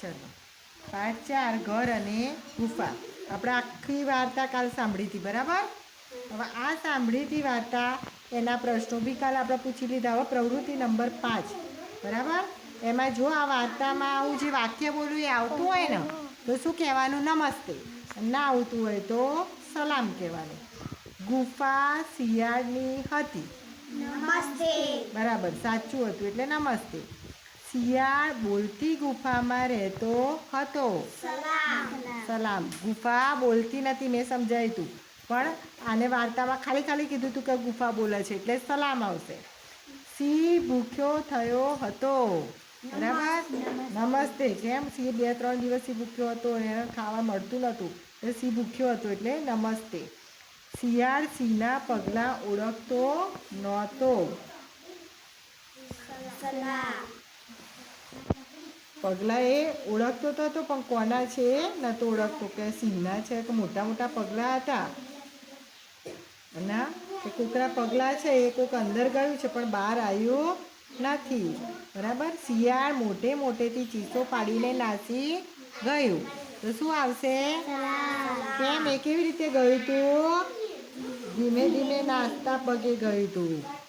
ચલો. પાઠ ચાર ઘર અને ગુફા. આપણે આખી વાર્તા કાલ સાંભળી હતી બરાબર? હવે આ સાંભળી હતી વાર્તા એના પ્રશ્નો બી કાલ આપણે પૂછી લીધા હવે પ્રવૃત્તિ નંબર પાંચ. બરાબર? એમાં જો આ વાર્તામાં હું જે વાક્ય બોલું એ આવતું હોય ને તો શું કહેવાનું? નમસ્તે. ના આવતું હોય તો સલામ કહેવાનું. ગુફા શિયાળની હતી. નમસ્તે. બરાબર સાચું હતું એટલે નમસ્તે. શિયાળ બોલતી ગુફામાં રહેતો હતો. સલામ. ગુફા બોલતી નથી મેં સમજાવ્યું હતું પણ આને વાર્તામાં ખાલી ખાલી કીધું હતું કે ગુફા બોલે છે એટલે સલામ આવશે. સિંહ ભૂખ્યો થયો હતો. બરાબર? નમસ્તે. કેમ? સિંહ બે ત્રણ દિવસથી ભૂખ્યો હતો એને ખાવા મળતું નહોતું. એટલે સિંહ ભૂખ્યો હતો એટલે નમસ્તે. શિયાળ સિંહના પગલાં ઓળખતો નહોતો. સલામ. પગલાં એ ઓળખતો તો હતો, પણ કોના છે એ નહોતો ઓળખતો. કે સિંહના છે કે મોટા મોટા પગલાં હતા. અને કે કોકના પગલાં છે એ કોઈક અંદર ગયું છે, પણ બહાર આવ્યું નથી. બરાબર? શિયાળ મોટે મોટેથી ચીસો પાડીને નાસી ગયું. તો શું આવશે? કેમ? એ કેવી રીતે ગયું તું? ધીમે ધીમે નાસ્તા પગે ગયું તું.